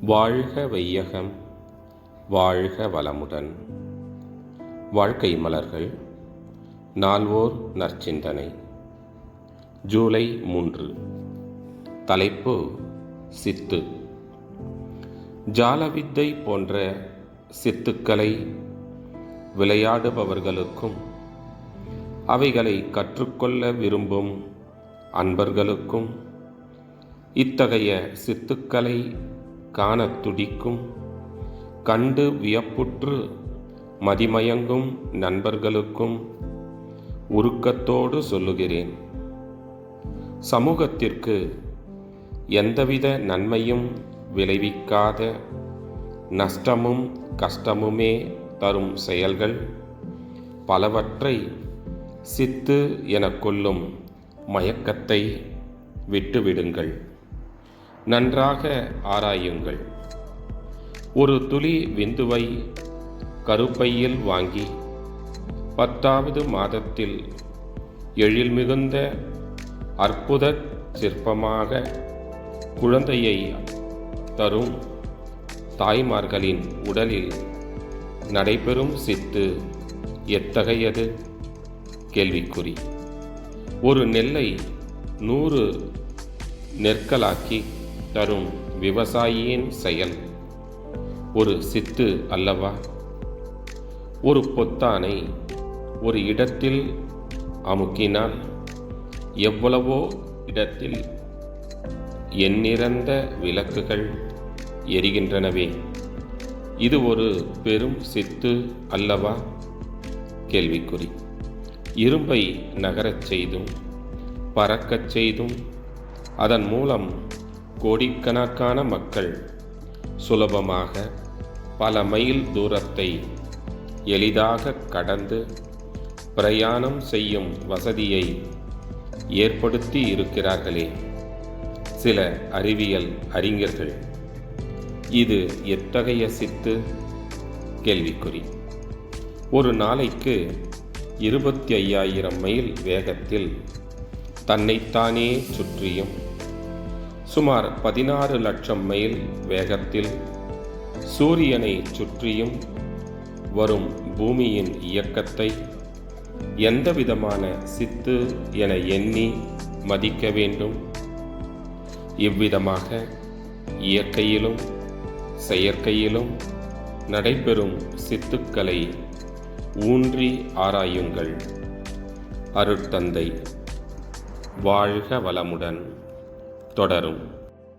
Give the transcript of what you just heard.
வாழ்க வையகம் வாழ்க வளமுடன். வாழ்க்கை மலர்கள் நால்வோர் நற்சிந்தனை. ஜூலை மூன்று. தலைப்பு சித்து. ஜாலவித்தை போன்ற சித்துக்களை விளையாடுபவர்களுக்கும் அவைகளை கற்றுக்கொள்ள விரும்பும் அன்பர்களுக்கும் இத்தகைய சித்துக்களை காணத் துடிக்கும். கண்டு வியப்புற்று மதிமயங்கும் நண்பர்களுக்கும் உருக்கத்தோடு சொல்லுகிறேன். சமூகத்திற்கு எந்தவித நன்மையும் விளைவிக்காத நஷ்டமும் கஷ்டமுமே தரும் செயல்கள் பலவற்றை சித்து எனக் கொள்ளும் மயக்கத்தை விட்டுவிடுங்கள். நன்றாக ஆராயுங்கள். ஒரு துளி விந்துவை கருப்பையில் வாங்கி பத்தாவது மாதத்தில் எழில் மிகுந்த அற்புத சிற்பமாக குழந்தையை தரும் தாய்மார்களின் உடலில் நடைபெறும் சித்து எத்தகையது? கேள்விக்குறி. ஒரு நெல்லை நூறு நெற்களாக்கி தரும் விவசாயியின் செயல். ஒரு சித்து அல்லவா? ஒரு பொத்தானை ஒரு இடத்தில் அமுக்கினால் எவ்வளவோ இடத்தில் எண்ணிறந்த விளக்குகள் எரிகின்றனவே. இது ஒரு பெரும் சித்து அல்லவா? கேள்விக்குறி. இரும்பை நகரச் செய்தும் பறக்கச் செய்தும் அதன் மூலம் கோடிக்கணக்கான மக்கள் சுலபமாக பல மைல் தூரத்தை எளிதாக கடந்து பிரயாணம் செய்யும் வசதியை ஏற்படுத்தி இருக்கிறார்களே சில அறிவியல் அறிஞர்கள். இது எத்தகைய சித்து? கேள்விக்குறி. ஒரு நாளைக்கு இருபத்தி ஐயாயிரம் மைல் வேகத்தில் தன்னைத்தானே சுற்றியும் சுமார் பதினாறு லட்சம் மைல் வேகத்தில் சூரியனை சுற்றியும் வரும் பூமியின் இயக்கத்தை எந்தவிதமான சித்து என எண்ணி மதிக்க வேண்டும்? இவ்விதமாக இயற்கையிலும் செயற்கையிலும் நடைபெறும் சித்துக்களை ஊன்றி ஆராயுங்கள். அருட்தந்தை வாழ்க வளமுடன். தொடரும்.